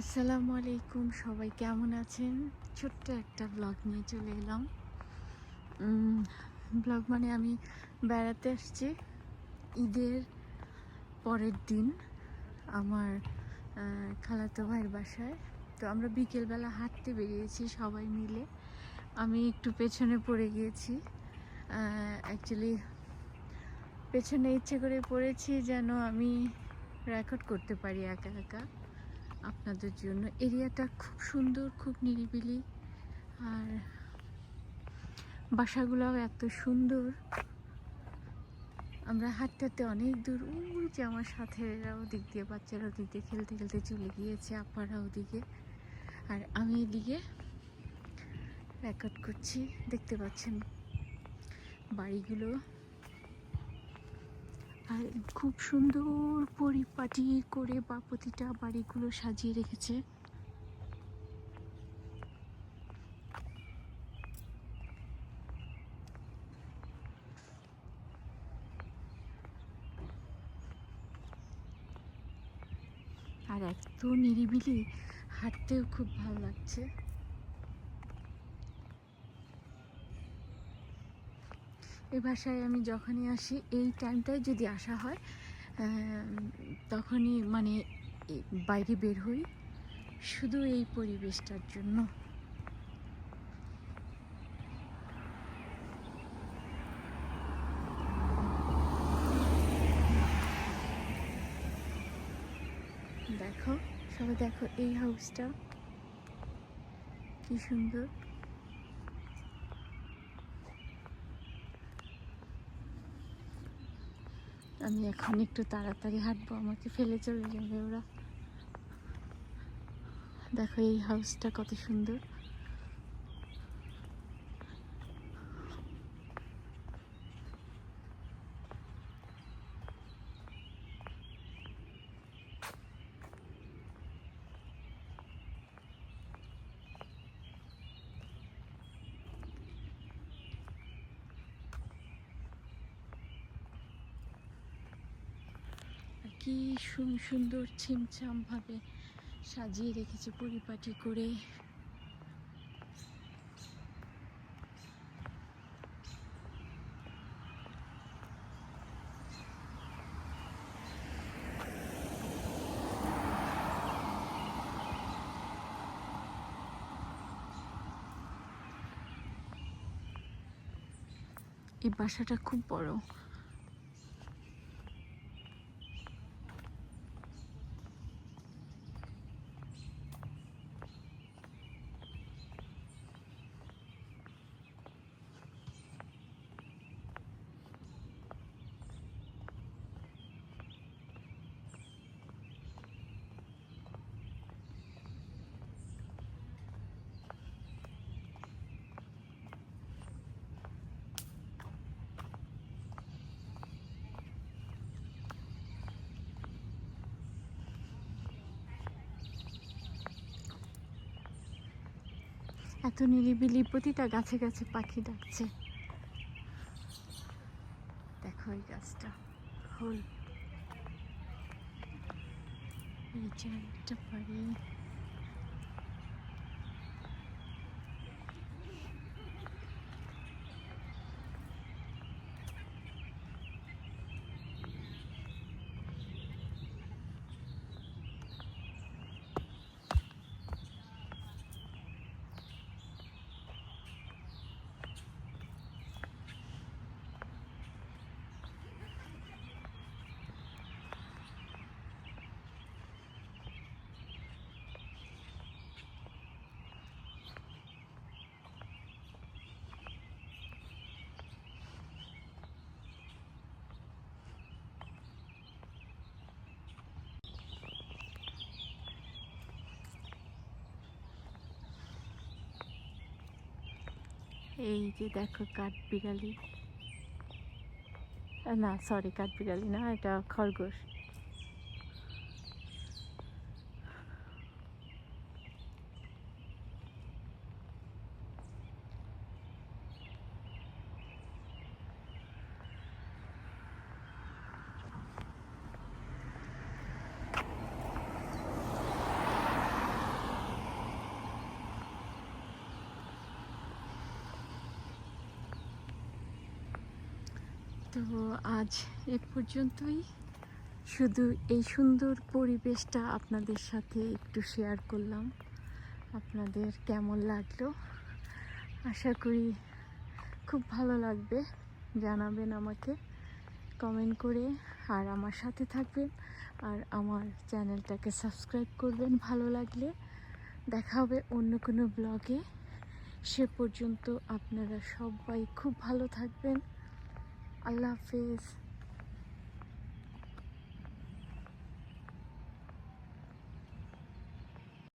আসসালামু আলাইকুম, সবাই কেমন আছেন? ছোট্ট একটা ব্লগ নিয়ে চলে এলাম। ব্লগ মানে আমি বেড়াতে আসছি। ঈদের পরের দিন আমার খালাতো ভাইয়ের বাসায়। তো আমরা বিকেলবেলা হাঁটতে বেরিয়েছি সবাই মিলে। আমি একটু পেছনে পড়ে গিয়েছি। অ্যাকচুয়ালি পেছনে ইচ্ছে করে পড়েছি যেন আমি রেকর্ড করতে পারি একা একা। আপনাদের জন্য। এরিয়াটা খুব সুন্দর, খুব নিরিবিলি। আর বাসাগুলোও এত সুন্দর। আমরা হাঁটতে অনেক দূর। ওই যে আমার সাথে ওদিক দিয়ে, বাচ্চারা ওদিক দিয়ে খেলতে খেলতে চলে গিয়েছে, আপারা ওদিকে। আর আমি এদিকে রেকর্ড করছি। দেখতে পাচ্ছেন বাড়িগুলো। আর খুব সুন্দর পরিপাটি করে বা প্রতিটা বাড়িগুলো সাজিয়ে রেখেছে। আর এত নিরিবিলি, হাঁটতেও খুব ভালো লাগছে। এই বাসায় আমি যখনই আসি, এই টাইমটায় যদি আসা হয় তখনই মানে বাইরে বের হই শুধু এই পরিবেশটার জন্য। দেখো, সবাই দেখো এই হাউসটা কি সুন্দর। আমি এখন একটু তাড়াতাড়ি হাঁটবো, আমাকে ফেলে চলে যাবে ওরা। দেখো এই হাউসটা কত সুন্দর। কি সুন্দর ছিমছাম ভাবে সাজিয়ে রেখেছে পরিপাটি করে। এই বাসাটা খুব বড়। এত নিরিবিলি প্রতিটা গাছে গাছে পাখি ডাকছে। দেখো এই গাছটা হল এই যে একটা এই যে দেখো কাঠ বিড়ালি। না সরি কাঠ বিড়ালি না এটা খরগোশ। তো আজ এ পর্যন্তই। শুধু এই সুন্দর পরিবেশটা আপনাদের সাথে একটু শেয়ার করলাম। আপনাদের কেমন লাগল? আশা করি খুব ভালো লাগবে। জানাবেন আমাকে কমেন্ট করে। আর আমার সাথে থাকবেন। আর আমার চ্যানেলটাকে সাবস্ক্রাইব করবেন ভালো লাগলে। দেখা হবে অন্য কোনো ব্লগে সে পর্যন্ত আপনারা সবাই খুব ভালো থাকবেন। I love fish.